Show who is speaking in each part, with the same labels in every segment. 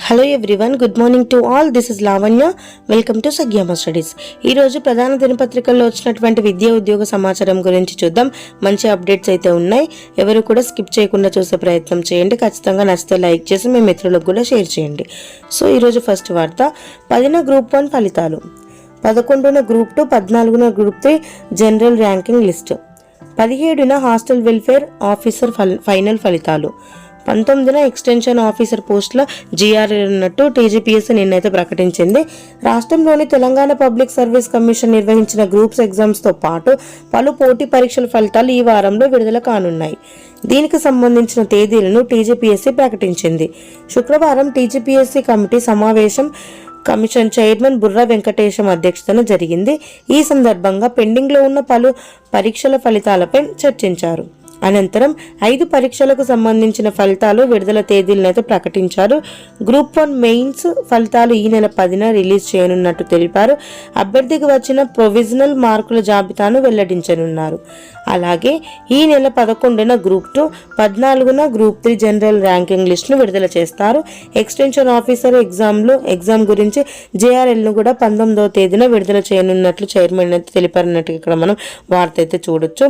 Speaker 1: Hello everyone good morning to all this is Lavanya welcome to సగ్యామ studies ఈ రోజు ప్రధాన దినపత్రికల్లో వచ్చినటువంటి విద్యా ఉద్యోగ సమాచారం గురించి చూద్దాం. మంచి అప్డేట్స్ అయితే ఉన్నాయి. ఎవరు కూడా స్కిప్ చేయకుండా చూసే ప్రయత్నం చేయండి. ఖచ్చితంగా నచ్చితే లైక్ చేసి మీ మిత్రులకు కూడా షేర్ చేయండి. సో ఈరోజు ఫస్ట్ వార్త. పదిన గ్రూప్ వన్ ఫలితాలు. పదకొండున గ్రూప్ టూ పద్నాలుగున group three general ranking list. పదిహేడున హాస్టల్ వెల్ఫేర్ ఆఫీసర్ ఫల్- ఫైనల్ ఫలితాలు. పంతొమ్మిదిన ఎక్స్టెన్షన్ ఆఫీసర్ పోస్టుల జీఆర్ఏ ఉన్నట్టు టీజీపీఎస్ నిన్నైతే ప్రకటించింది. రాష్ట్రంలోని తెలంగాణ పబ్లిక్ సర్వీస్ కమిషన్ నిర్వహించిన గ్రూప్స్ ఎగ్జామ్స్తో పాటు పలు పోటీ పరీక్షల ఫలితాలు ఈ వారంలో విడుదల కానున్నాయి. దీనికి సంబంధించిన తేదీలను టీజీపీఎస్సీ ప్రకటించింది. శుక్రవారం టీజీపీఎస్సీ కమిటీ సమావేశం కమిషన్ చైర్మన్ బుర్రా వెంకటేశం అధ్యక్షతన జరిగింది. ఈ సందర్భంగా పెండింగ్లో ఉన్న పలు పరీక్షల ఫలితాలపై చర్చించారు. అనంతరం ఐదు పరీక్షలకు సంబంధించిన ఫలితాలు విడుదల తేదీలను అయితే ప్రకటించారు. గ్రూప్ వన్ మెయిన్స్ ఫలితాలు ఈ నెల పదిన రిలీజ్ చేయనున్నట్టు తెలిపారు. అభ్యర్థికి వచ్చిన ప్రొవిజనల్ మార్కుల జాబితాను వెల్లడించనున్నారు. అలాగే ఈ నెల పదకొండున గ్రూప్ టూ పద్నాలుగున గ్రూప్ త్రీ జనరల్ ర్యాంకింగ్ లిస్టును విడుదల చేస్తారు. ఎక్స్టెన్షన్ ఆఫీసర్ ఎగ్జామ్లో ఎగ్జామ్ గురించి జేఆర్ఎల్ను కూడా పంతొమ్మిదవ తేదీన విడుదల చేయనున్నట్లు చైర్మన్ అయితే తెలిపారన్నట్టు ఇక్కడ మనం వార్త అయితే చూడొచ్చు.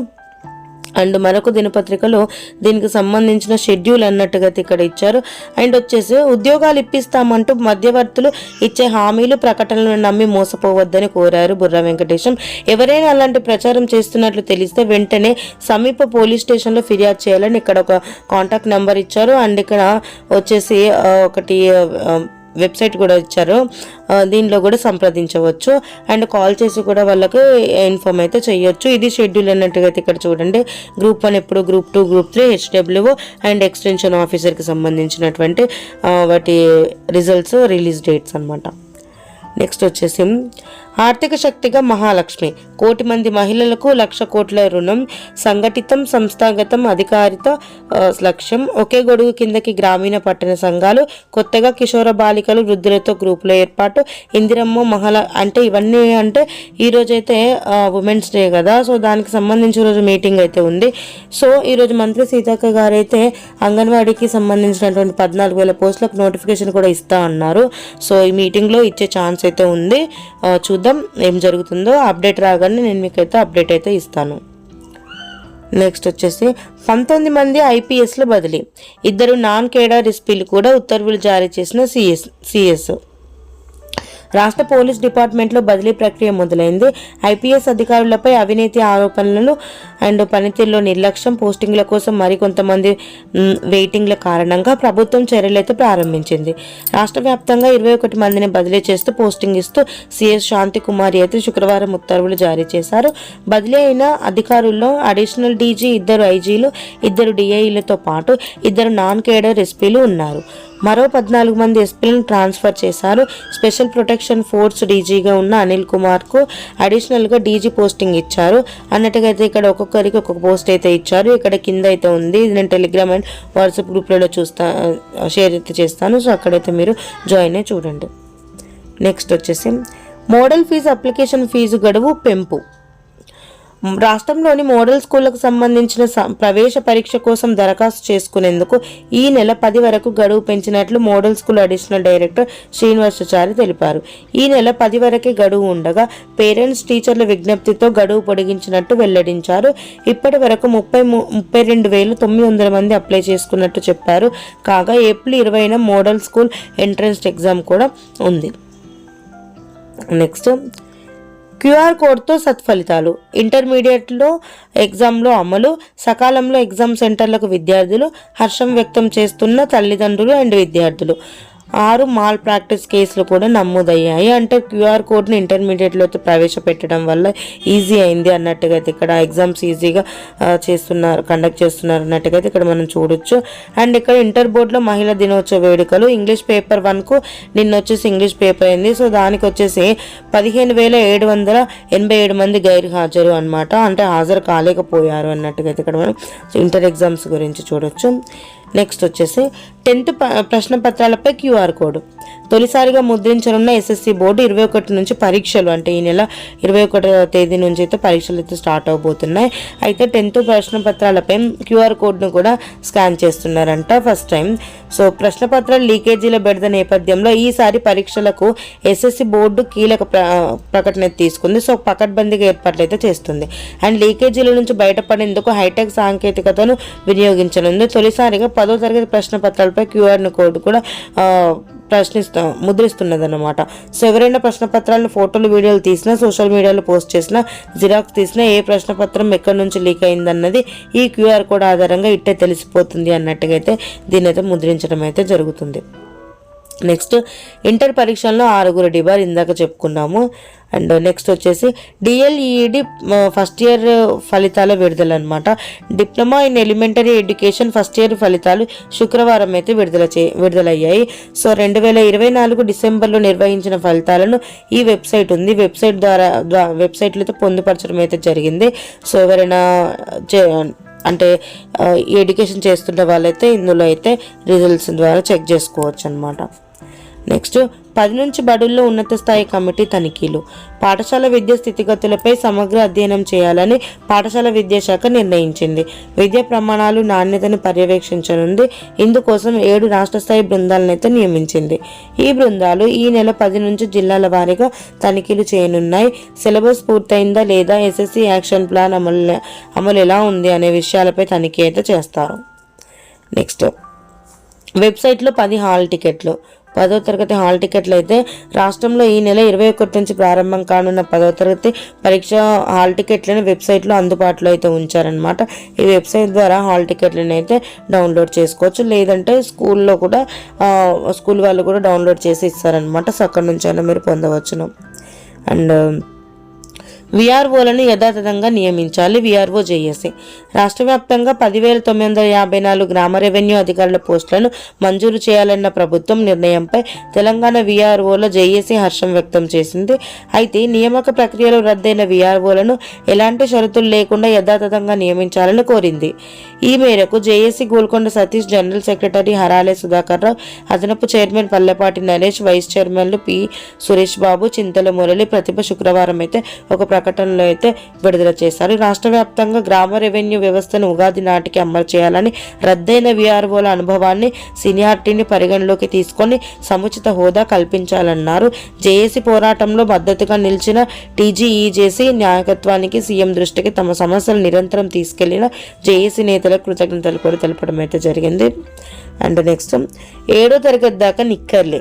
Speaker 1: అండ్ మరొక దినపత్రికలో దీనికి సంబంధించిన షెడ్యూల్ అన్నట్టుగా అయితే ఇక్కడ ఇచ్చారు. అండ్ వచ్చేసి ఉద్యోగాలు ఇప్పిస్తామంటూ మధ్యవర్తులు ఇచ్చే హామీలు ప్రకటనలను నమ్మి మోసపోవద్దని కోరారు బుర్ర వెంకటేశం. ఎవరైనా అలాంటి ప్రచారం చేస్తున్నట్లు తెలిస్తే వెంటనే సమీప పోలీస్ స్టేషన్లో ఫిర్యాదు చేయాలని ఇక్కడ ఒక కాంటాక్ట్ నెంబర్ ఇచ్చారు. అండ్ ఇక్కడ వచ్చేసి ఒకటి వెబ్సైట్ కూడా ఇచ్చారు. దీనిలో కూడా సంప్రదించవచ్చు. అండ్ కాల్ చేసి కూడా వాళ్ళకి ఇన్ఫామ్ అయితే చేయొచ్చు ఇది షెడ్యూల్ అన్నట్టుగా అయితే ఇక్కడ చూడండి. గ్రూప్ వన్ ఎప్పుడు group two group three HW and extension ఆఫీసర్కి సంబంధించినటువంటి వాటి రిజల్ట్స్ రిలీజ్ డేట్స్ అనమాట నెక్స్ట్ వచ్చేసి ఆర్థిక శక్తిగా మహాలక్ష్మి. కోటి మంది మహిళలకు లక్ష కోట్ల రుణం సంఘటితం సంస్థాగతం అధికారిత లక్ష్యం. ఒకే గొడుగు కిందకి గ్రామీణ పట్టణ సంఘాలు కొత్తగా కిషోర బాలికలు వృద్ధులతో గ్రూపుల ఏర్పాటు. ఇందిరమ్మ మహాల అంటే ఇవన్నీ అంటే ఈరోజైతే ఉమెన్స్ డే కదా. సో దానికి సంబంధించి రోజు మీటింగ్ అయితే ఉంది. సో ఈరోజు మంత్రి సీతక్క గారు అయితే అంగన్వాడీకి సంబంధించినటువంటి పద్నాలుగు వేల పోస్టులకు నోటిఫికేషన్ కూడా ఇస్తా అన్నారు. సో ఈ మీటింగ్లో ఇచ్చే ఛాన్స్ అయితే ఉంది. చూద్దాం చూద్దాం ఏం జరుగుతుందో. అప్డేట్ రాగానే నేను మీకైతే అప్డేట్ అయితే ఇస్తాను. నెక్స్ట్ వచ్చేసి పంతొమ్మిది మంది ఐపీఎస్లు బదిలీ. ఇద్దరు నాన్ కేడర్ ఎస్పీలు కూడా ఉత్తర్వులు జారీ చేసిన సిఎస్ సిఎస్. రాష్ట్ర పోలీస్ డిపార్ట్మెంట్లో బదిలీ ప్రక్రియ మొదలైంది. ఐపీఎస్ అధికారులపై అవినీతి ఆరోపణలు అండ్ పనితీరులో నిర్లక్ష్యం పోస్టింగ్ల కోసం మరికొంతమంది వెయిటింగ్ల కారణంగా ప్రభుత్వం చర్యలైతే ప్రారంభించింది. రాష్ట్ర వ్యాప్తంగా ఇరవై ఒకటి మందిని బదిలీ చేస్తూ పోస్టింగ్ ఇస్తూ సిఎస్ శాంతి కుమారి అయితే శుక్రవారం ఉత్తర్వులు జారీ చేశారు. బదిలీ అయిన అధికారుల్లో అడిషనల్ డీజీ ఇద్దరు ఐజీలు ఇద్దరు డిఐలతో పాటు ఇద్దరు నాన్ కేడర్ ఎస్పీలు ఉన్నారు. మరో పద్నాలుగు మంది ఎస్పీలను ట్రాన్స్ఫర్ చేశారు. స్పెషల్ ప్రొటెక్షన్ ఫోర్స్ డీజీగా ఉన్న అనిల్ కుమార్కు అడిషనల్గా డీజీ పోస్టింగ్ ఇచ్చారు. అన్నట్టుగా అయితే ఇక్కడ ఒక్కొక్కరికి ఒక్కొక్క పోస్ట్ అయితే ఇచ్చారు. ఇక్కడ కింద అయితే ఉంది. ఇది నేను టెలిగ్రామ్ అండ్ వాట్సాప్ గ్రూప్లలో చూస్తా షేర్ అయితే చేస్తాను. సో అక్కడైతే మీరు జాయిన్ అయ్యి చూడండి. నెక్స్ట్ వచ్చేసి మోడల్ ఫీజు అప్లికేషన్ ఫీజు గడువు పెంపు. రాష్ట్రంలోని మోడల్ స్కూళ్ళకు సంబంధించిన స- ప్రవేశ పరీక్ష కోసం దరఖాస్తు చేసుకునేందుకు ఈ నెల పది వరకు గడువు పెంచినట్లు model school additional director Srinivasachari తెలిపారు. ఈ నెల పది వరకే గడువు ఉండగా పేరెంట్స్ టీచర్ల విజ్ఞప్తితో గడువు పొడిగించినట్టు వెల్లడించారు. ఇప్పటి వరకు ముప్పై ము- ముప్పై రెండు వేల తొమ్మిది వందల మంది అప్లై చేసుకున్నట్టు చెప్పారు. కాగా ఏప్రిల్ ఇరవైన మోడల్ స్కూల్ ఎంట్రన్స్ ఎగ్జామ్ కూడా ఉంది. నెక్స్ట్ క్యూఆర్ కోడ్తో సత్ఫలితాలు. ఇంటర్మీడియట్లో ఎగ్జామ్లో అమలు సకాలంలో ఎగ్జామ్ సెంటర్లకు విద్యార్థులు హర్షం వ్యక్తం చేస్తున్న తల్లిదండ్రులు అండ్ విద్యార్థులు. ఆరు మాల్ ప్రాక్టీస్ కేసులు కూడా నమోదయ్యాయి. అంటే క్యూఆర్ కోడ్ని ఇంటర్మీడియట్లో ప్రవేశపెట్టడం వల్ల ఈజీ అయింది అన్నట్టుగా అయితే ఇక్కడ ఎగ్జామ్స్ ఈజీగా చేస్తున్నారు కండక్ట్ చేస్తున్నారు అన్నట్టుగా అయితే ఇక్కడ మనం చూడొచ్చు. అండ్ ఇక్కడ ఇంటర్ బోర్డులో మహిళా దినోత్సవ వేడుకలు. ఇంగ్లీష్ పేపర్ వన్కు నిన్న వచ్చేసి ఇంగ్లీష్ పేపర్ అయింది. సో దానికి వచ్చేసి పదిహేను వేల ఏడు వందల ఎనభై ఏడు మంది గైర్ హాజరు అనమాట అంటే హాజరు కాలేకపోయారు అన్నట్టుగా అయితే ఇక్కడ మనం ఇంటర్ ఎగ్జామ్స్ గురించి చూడొచ్చు. నెక్స్ట్ వచ్చేసి టెన్త్ ప్రశ్న పత్రాలపై క్యూఆర్ కోడ్. తొలిసారిగా ముద్రించనున్న ఎస్ఎస్సి బోర్డు ఇరవై ఒకటి నుంచి పరీక్షలు అంటే ఈ నెల ఇరవై ఒకటో తేదీ నుంచి అయితే పరీక్షలు అయితే స్టార్ట్ అవబోతున్నాయి. అయితే టెన్త్ ప్రశ్న పత్రాలపై క్యూఆర్ కోడ్ను కూడా స్కాన్ చేస్తున్నారంట ఫస్ట్ టైం. సో ప్రశ్న పత్రాలు లీకేజీల బెడద నేపథ్యంలో ఈసారి పరీక్షలకు ఎస్ఎస్సి బోర్డు కీలక ప్ర ప్రకటన తీసుకుంది. సో పకడ్బందీగా ఏర్పాట్లు అయితే చేస్తుంది. అండ్ లీకేజీల నుంచి బయటపడేందుకు హైటెక్ సాంకేతికతను వినియోగించనుంది. తొలిసారిగా పదో తరగతి ప్రశ్న పత్రాలపై క్యూఆర్ కోడ్ కూడా ఆ, ప్రశ్నిస్తా ముద్రిస్తున్నది అనమాట సో ఎవరైనా ప్రశ్న పత్రాలను ఫోటోలు వీడియోలు తీసినా సోషల్ మీడియాలో పోస్ట్ చేసినా జిరాక్స్ తీసినా ఏ ప్రశ్న పత్రం ఎక్కడి నుంచి లీక్ అయిందన్నది ఈ క్యూఆర్ కోడ్ ఆధారంగా ఇట్టే తెలిసిపోతుంది అన్నట్టుగా అయితే దీని అయితే ముద్రించడం అయితే జరుగుతుంది. నెక్స్ట్ ఇంటర్ పరీక్షల్లో ఆరుగురు డిబార్ ఇందాక చెప్పుకున్నాము. అండ్ నెక్స్ట్ వచ్చేసి డిఎల్ఈడి ఫస్ట్ ఇయర్ ఫలితాల విడుదల అనమాట diploma in elementary education first year ఫలితాలు శుక్రవారం అయితే విడుదల చే విడుదలయ్యాయి. సో రెండు వేల ఇరవై నాలుగు డిసెంబర్లో నిర్వహించిన ఫలితాలను ఈ వెబ్సైట్ ఉంది. వెబ్సైట్ ద్వారా ద్వా- అయితే పొందుపరచడం అయితే జరిగింది. సో ఎవరైనా చే- అంటే ఎడ్యుకేషన్ చేస్తున్న వాళ్ళైతే ఇందులో అయితే రిజల్ట్స్ ద్వారా చెక్ చేసుకోవచ్చు అనమాట నెక్స్ట్ పది నుంచి బడుల్లో ఉన్నత స్థాయి కమిటీ తనిఖీలు. పాఠశాల విద్య స్థితిగతులపై సమగ్ర అధ్యయనం చేయాలని పాఠశాల విద్యాశాఖ నిర్ణయించింది. విద్యా ప్రమాణాలు నాణ్యతను పర్యవేక్షించనుంది. ఇందుకోసం ఏడు రాష్ట్ర స్థాయి బృందాలనైతే నియమించింది. ఈ బృందాలు ఈ నెల పది నుంచి జిల్లాల వారీగా తనిఖీలు చేయనున్నాయి. సిలబస్ పూర్తయిందా లేదా ఎస్ఎస్సి యాక్షన్ ప్లాన్ అమలు అమలు ఎలా ఉంది అనే విషయాలపై తనిఖీ అయితే చేస్తారు. నెక్స్ట్ వెబ్సైట్లో పది హాల్ టికెట్లు. పదో తరగతి హాల్ టికెట్లు అయితే రాష్ట్రంలో ఈ నెల ఇరవై ఒకటి నుంచి ప్రారంభం కానున్న పదో తరగతి పరీక్ష హాల్ టికెట్లను వెబ్సైట్లో అందుబాటులో అయితే ఉంచారనమాట ఈ వెబ్సైట్ ద్వారా హాల్ టికెట్లను అయితే డౌన్లోడ్ చేసుకోవచ్చు. లేదంటే స్కూల్లో కూడా స్కూల్ వాళ్ళు కూడా డౌన్లోడ్ చేసి ఇస్తారనమాట సో అక్కడ నుంచి అయినా మీరు పొందవచ్చును. అండ్ విఆర్ఓలను యథాతథంగా నియమించాలి. VRO JAC. రాష్ట్ర వ్యాప్తంగా పదివేల తొమ్మిది వందల యాభై నాలుగు గ్రామ రెవెన్యూ అధికారుల పోస్టులను మంజూరు చేయాలన్న ప్రభుత్వం నిర్ణయంపై తెలంగాణ విఆర్ఓలో జేఏసీ హర్షం వ్యక్తం చేసింది. అయితే నియామక ప్రక్రియలో రద్దయిన విఆర్ఓలను ఎలాంటి షరతులు లేకుండా యథాతథంగా నియమించాలని కోరింది. ఈ మేరకు JAC Golkonda Satish general secretary Harale Sudhakar Rao అదనపు చైర్మన్ పల్లెపాటి నరేష్ వైస్ చైర్మన్లు పి సురేష్ బాబు చింతల మురళి ప్రతిభ శుక్రవారం అయితే ఒక ప్రకటనలో అయితే విడుదల చేశారు. రాష్ట్ర వ్యాప్తంగా గ్రామ రెవెన్యూ వ్యవస్థను ఉగాది నాటికి అమలు చేయాలని రద్దయిన విఆర్ఓల అనుభవాన్ని సీనియార్టీని పరిగణలోకి తీసుకొని సముచిత హోదా కల్పించాలన్నారు. జేఏసీ పోరాటంలో మద్దతుగా నిలిచిన టీజీఈజేసీ నాయకత్వానికి సీఎం దృష్టికి తమ సమస్యలు నిరంతరం తీసుకెళ్ళిన జేఏసీ నేతలకు కృతజ్ఞతలు కూడా తెలపడం అయితే జరిగింది. అండ్ నెక్స్ట్ ఏడో తరగతి దాకా నిక్కర్లే.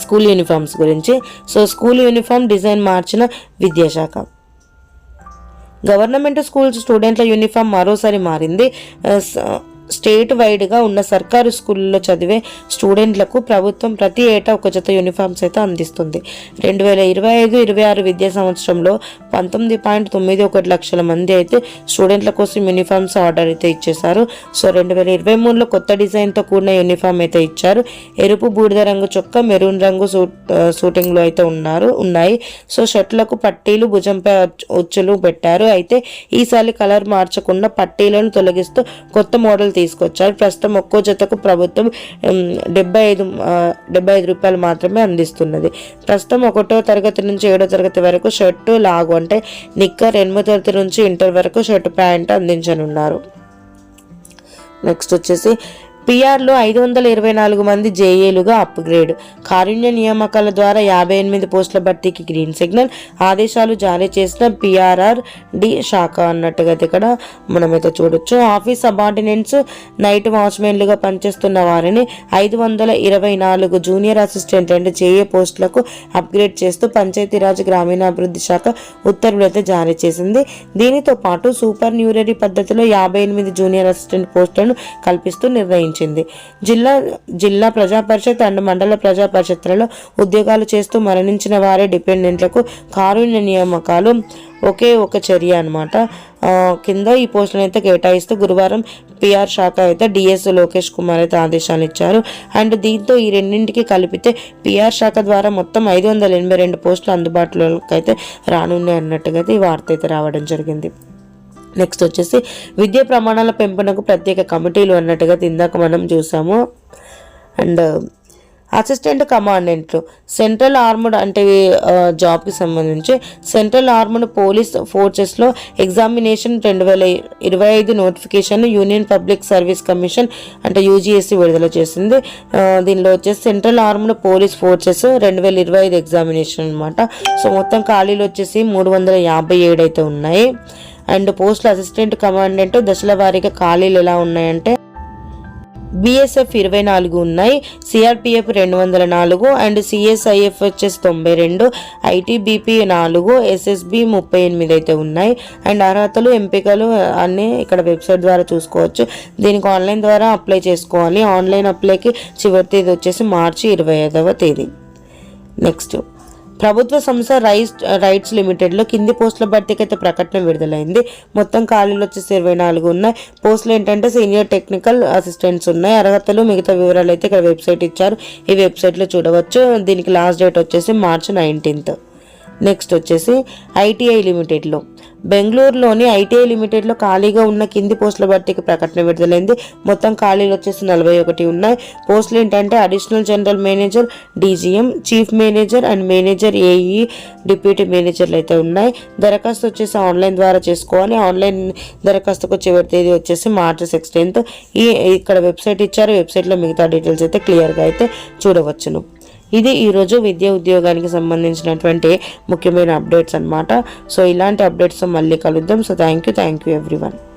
Speaker 1: స్కూల్ యూనిఫామ్స్ గురించి. సో స్కూల్ యూనిఫామ్ డిజైన్ మార్చిన విద్యాశాఖ. గవర్నమెంట్ స్కూల్స్ స్టూడెంట్ల యూనిఫామ్ మరోసారి మారింది. స్టేట్ వైడ్గా ఉన్న సర్కారు స్కూల్లో చదివే స్టూడెంట్లకు ప్రభుత్వం ప్రతి ఏటా ఒక జత యూనిఫామ్స్ అయితే అందిస్తుంది. రెండు వేల ఇరవై ఐదు ఇరవై ఆరు విద్యా సంవత్సరంలో పంతొమ్మిది పాయింట్ తొమ్మిది ఒకటి లక్షల మంది అయితే స్టూడెంట్ల కోసం యూనిఫామ్స్ ఆర్డర్ అయితే ఇచ్చేశారు. సో రెండు వేల ఇరవై మూడులో కొత్త డిజైన్తో కూడిన యూనిఫామ్ అయితే ఇచ్చారు. ఎరుపు బూడిద రంగు చొక్కా మెరూన్ రంగు సూట్ షూటింగ్లో అయితే ఉన్నారు ఉన్నాయి. సో షర్ట్లకు పట్టీలు భుజంపై ఉచ్చులు పెట్టారు. అయితే ఈసారి కలర్ మార్చకుండా పట్టీలను తొలగిస్తూ కొత్త మోడల్ తీసుకొచ్చారు. ప్రస్తుతం ఒక్కో జతకు ప్రభుత్వం డెబ్బై ఐదు డెబ్బై ఐదు రూపాయలు మాత్రమే అందిస్తున్నది. ప్రస్తుతం ఒకటో తరగతి నుంచి ఏడో తరగతి వరకు షర్టు లాగు అంటే నిక్కర్ ఎనిమిదో తరగతి నుంచి ఇంటర్ వరకు షర్టు ప్యాంట్ అందించనున్నారు. నెక్స్ట్ వచ్చేసి పిఆర్లో ఐదు వందల ఇరవై నాలుగు మంది జేఏలుగా అప్గ్రేడ్. కారుణ్య నియామకాల ద్వారా యాభై ఎనిమిది పోస్టుల భర్తీకి గ్రీన్ సిగ్నల్ ఆదేశాలు జారీ చేసిన పిఆర్ఆర్ డి శాఖ అన్నట్టుగా ఇక్కడ మనమైతే చూడొచ్చు. ఆఫీస్ సబార్డినెంట్స్ నైట్ వాచ్మెన్లుగా పనిచేస్తున్న వారిని ఐదు వందల ఇరవై నాలుగు జూనియర్ అసిస్టెంట్ అండ్ జేఏ పోస్టులకు అప్గ్రేడ్ చేస్తూ పంచాయతీరాజ్ గ్రామీణాభివృద్ధి శాఖ ఉత్తర్వులు అయితే జారీ చేసింది. దీనితో పాటు సూపర్ న్యూరరీ పద్ధతిలో యాభై ఎనిమిది జూనియర్ అసిస్టెంట్ పోస్టులను కల్పిస్తూ నిర్ణయించింది జిల్లా జిల్లా ప్రజా పరిషత్ అండ్ మండల ప్రజా పరిషత్లలో ఉద్యోగాలు చేస్తూ మరణించిన వారి డిపెండెంట్లకు కారుణ్య నియామకాలు ఒకే ఒక చర్య అనమాట కింద ఈ పోస్టులను అయితే కేటాయిస్తూ గురువారం పిఆర్ శాఖ అయితే డిఎస్ లోకేష్ కుమార్ అయితే ఆదేశాలు ఇచ్చారు. అండ్ దీంతో ఈ రెండింటికి కలిపితే పిఆర్ శాఖ ద్వారా మొత్తం ఐదు వందల ఎనభై రెండు పోస్టులు అందుబాటులోకి అయితే రానున్నాయి అన్నట్టుగా అయితే ఈ వార్త అయితే రావడం జరిగింది. నెక్స్ట్ వచ్చేసి విద్యా ప్రమాణాల పెంపునకు ప్రత్యేక కమిటీలు అన్నట్టుగా ఇందాక మనం చూసాము. అండ్ అసిస్టెంట్ కమాండెంట్లు సెంట్రల్ ఆర్మ్డ్ అంటే జాబ్కి సంబంధించి సెంట్రల్ ఆర్మ్డ్ పోలీస్ ఫోర్సెస్లో ఎగ్జామినేషన్ రెండు వేల ఇరవై ఐదు notification union public service commission అంటే యూజీఎస్సీ విడుదల చేసింది. దీనిలో వచ్చేసి సెంట్రల్ ఆర్మ్డ్ పోలీస్ ఫోర్సెస్ రెండు వేల ఇరవై ఐదు ఎగ్జామినేషన్ అనమాట సో మొత్తం ఖాళీలు వచ్చేసి మూడు వందల యాభై ఏడు అయితే ఉన్నాయి. అండ్ పోస్టుల అసిస్టెంట్ కమాండెంట్ దశల వారీగా ఖాళీలు ఎలా ఉన్నాయంటే బిఎస్ఎఫ్ ఇరవై నాలుగు ఉన్నాయి సిఆర్పిఎఫ్ రెండు వందల నాలుగు అండ్ సిఎస్ఐఎఫ్ వచ్చేసి తొంభై రెండు ఐటీబీపీ నాలుగు ఎస్ఎస్బి ముప్పై ఎనిమిది అయితే ఉన్నాయి. అండ్ అర్హతలు ఎంపికలు అన్నీ ఇక్కడ వెబ్సైట్ ద్వారా చూసుకోవచ్చు. దీనికి ఆన్లైన్ ద్వారా అప్లై చేసుకోవాలి. ఆన్లైన్ అప్లైకి చివరి తేదీ వచ్చేసి మార్చి ఇరవై ఐదవ తేదీ. నెక్స్ట్. ప్రభుత్వ సంస్థ రైస్ రైట్స్ లిమిటెడ్లో కింది పోస్టుల భర్తీకి అయితే ప్రకటన విడుదలైంది. మొత్తం ఖాళీలు వచ్చేసి ఇరవై నాలుగు ఉన్నాయి. పోస్టులు ఏంటంటే సీనియర్ టెక్నికల్ అసిస్టెంట్స్ ఉన్నాయి. అర్హతలు మిగతా వివరాలు అయితే ఇక్కడ వెబ్సైట్ ఇచ్చారు. ఈ వెబ్సైట్లో చూడవచ్చు. దీనికి లాస్ట్ డేట్ వచ్చేసి మార్చి నైన్టీన్త్. నెక్స్ట్ వచ్చేసి ఐటీఐ లిమిటెడ్లో. బెంగళూరులోని ఐటీఐ లిమిటెడ్లో ఖాళీగా ఉన్న కింది పోస్టుల భర్తీకి ప్రకటన విడుదలైంది. మొత్తం ఖాళీలు వచ్చేసి నలభై ఒకటి ఉన్నాయి. పోస్టులు ఏంటంటే additional general manager DGM chief manager and manager AE deputy మేనేజర్లు అయితే ఉన్నాయి. దరఖాస్తు వచ్చేసి ఆన్లైన్ ద్వారా చేసుకోవాలి. ఆన్లైన్ దరఖాస్తుకు చివరి తేదీ వచ్చేసి మార్చి సిక్స్టీన్త్. ఈ ఇక్కడ వెబ్సైట్ ఇచ్చారు. వెబ్సైట్లో మిగతా డీటెయిల్స్ అయితే క్లియర్గా అయితే చూడవచ్చును. ఇది ఈరోజు విద్యా ఉద్యోగానికి సంబంధించినటువంటి ముఖ్యమైన అప్డేట్స్ అన్నమాట. సో ఇలాంటి అప్డేట్స్ మళ్ళీ కలుద్దాం. So thank you thank you everyone